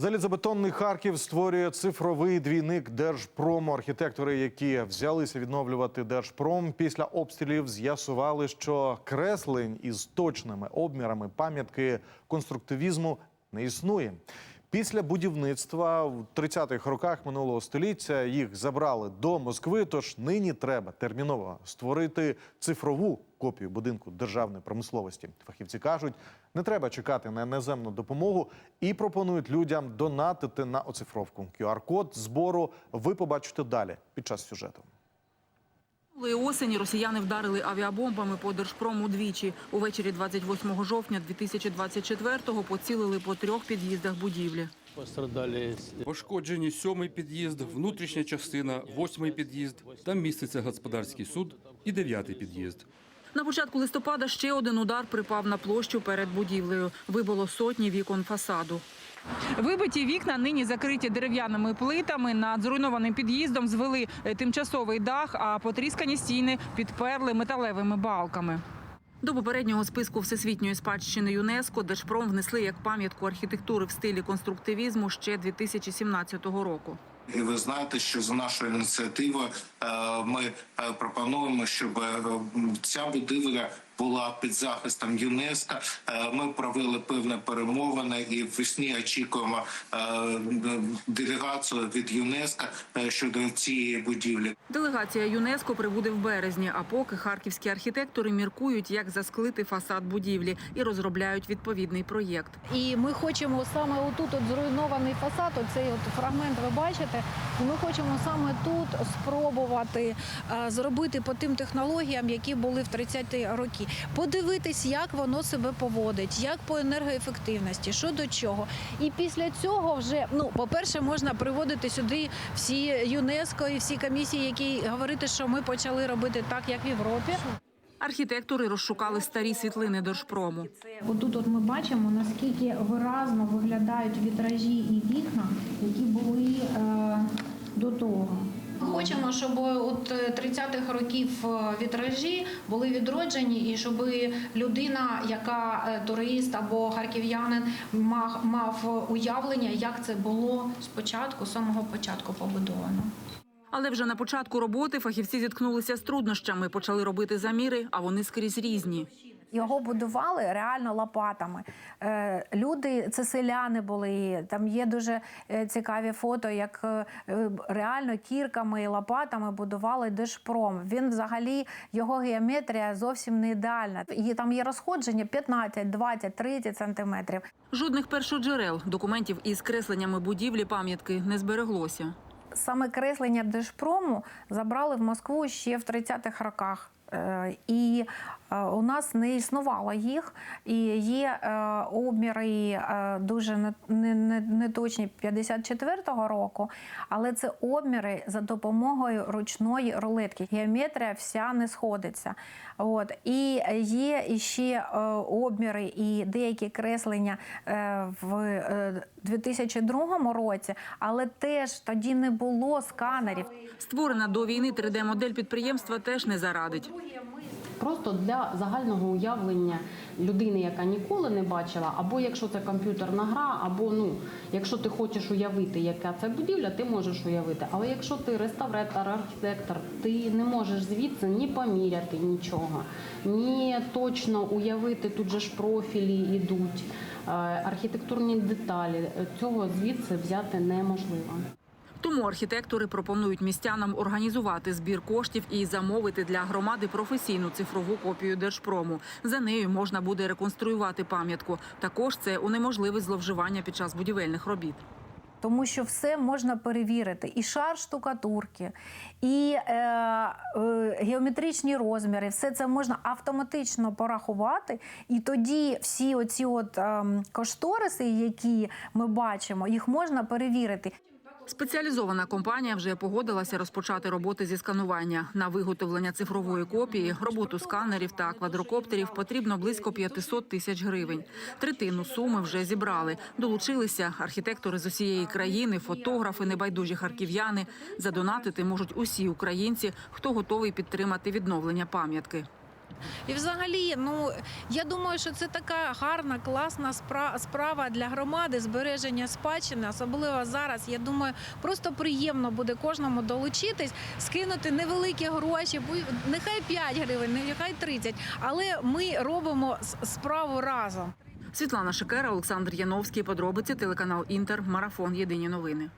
Залізобетонний Харків створює цифровий двійник Держпрому. Архітектори, які взялися відновлювати Держпром після обстрілів, з'ясували, що креслень із точними обмірами пам'ятки конструктивізму не існує. Після будівництва в 30-х роках минулого століття їх забрали до Москви. Тож нині треба терміново створити цифрову копію будинку державної промисловості. Фахівці кажуть, не треба чекати на іноземну допомогу і пропонують людям донатити на оцифровку. QR-код збору ви побачите далі під час сюжету. Минулої осені росіяни вдарили авіабомбами по Держпрому двічі. Увечері 28 жовтня 2024-го поцілили по трьох під'їздах будівлі. Пострадали Пошкоджені сьомий під'їзд, внутрішня частина, восьмий під'їзд. Там міститься господарський суд і дев'ятий під'їзд. На початку листопада ще один удар припав на площу перед будівлею. Вибило сотні вікон фасаду. Вибиті вікна нині закриті дерев'яними плитами. Над зруйнованим під'їздом звели е, тимчасовий дах, а потріскані стіни підперли металевими балками. До попереднього списку всесвітньої спадщини ЮНЕСКО Держпром внесли як пам'ятку архітектури в стилі конструктивізму ще 2017 року. І ви знаєте, що за нашою ініціативою е, ми е, пропонуємо, щоб ця будівля була під захистом ЮНЕСКО. Е, Ми провели певні перемовини і весні очікуємо е, делегацію від ЮНЕСКО е, щодо цієї будівлі. Делегація ЮНЕСКО прибуде в березні. А поки харківські архітектори міркують, як засклити фасад будівлі і розробляють відповідний проєкт. І ми хочемо саме отут, от зруйнований фасад, оцей от фрагмент, ви бачите, і ми хочемо саме тут спробувати е, зробити по тим технологіям, які були в 30-ті роки. Подивитись, як воно себе поводить, як по енергоефективності, що до чого. І після цього вже, ну, по-перше, можна приводити сюди всі ЮНЕСКО і всі комісії, які говорити, що ми почали робити так, як в Європі. Архітектори розшукали старі світлини Держпрому. Отут от ми бачимо, наскільки виразно виглядають вітражі і вікна, які були е, до того. Ми Хочемо, щоб от 30-х років е, вітражі були відроджені, і щоб людина, яка е, турист або харків'янин, мав, мав уявлення, як це було спочатку, з самого початку побудовано. Але вже на початку роботи фахівці зіткнулися з труднощами, почали робити заміри, а вони скрізь різні. Його будували реально лопатами. Е, Люди, це селяни були. Там є дуже е, цікаві фото, як е, реально кірками і лопатами будували Держпром. Він взагалі його геометрія зовсім не ідеальна. І там є розходження 15, 20, 30 сантиметрів. Жодних першоджерел документів із кресленнями будівлі пам'ятки не збереглося. Саме креслення Держпрому забрали в Москву ще в 30-х роках. Е, І е, у нас не існувало їх, і є е, обміри дуже не- не- не- неточні 54-го року, але це обміри за допомогою ручної рулетки. Геометрія вся не сходиться. От. І є іще е, обміри і деякі креслення в е, 2002 році, але теж тоді не було сканерів. Створена до війни 3D-модель підприємства теж не зарадить. Просто для загального уявлення людини, яка ніколи не бачила, або якщо це комп'ютерна гра, або ну, якщо ти хочеш уявити, яка це будівля, ти можеш уявити. Але якщо ти реставратор, архітектор, ти не можеш звідси ні поміряти нічого, ні точно уявити тут же ж профілі йдуть, е, архітектурні деталі. Цього звідси взяти неможливо. Тому архітектори пропонують містянам організувати збір коштів і замовити для громади професійну цифрову копію Держпрому. За нею можна буде реконструювати пам'ятку. Також це унеможливить зловживання під час будівельних робіт. Тому що все можна перевірити: і шар штукатурки, і е, е, геометричні розміри, все це можна автоматично порахувати. І тоді всі оці от е, кошториси, які ми бачимо, їх можна перевірити. Спеціалізована компанія вже погодилася розпочати роботи зі сканування. На виготовлення цифрової копії, роботу сканерів та квадрокоптерів потрібно близько 500 тисяч гривень. Третину суми вже зібрали. Долучилися архітектори з усієї країни, фотографи, небайдужі харків'яни. Задонатити можуть усі українці, хто готовий підтримати відновлення пам'ятки. І взагалі, ну я думаю, що це така гарна, класна спра- справа для громади збереження спадщини, особливо зараз. Я думаю, просто приємно буде кожному долучитись, скинути невеликі гроші, нехай 5 гривень, нехай 30, але ми робимо справу разом. Світлана Шикера, Олександр Яновський. Подробиці телеканал Інтер. Марафон. Єдині новини.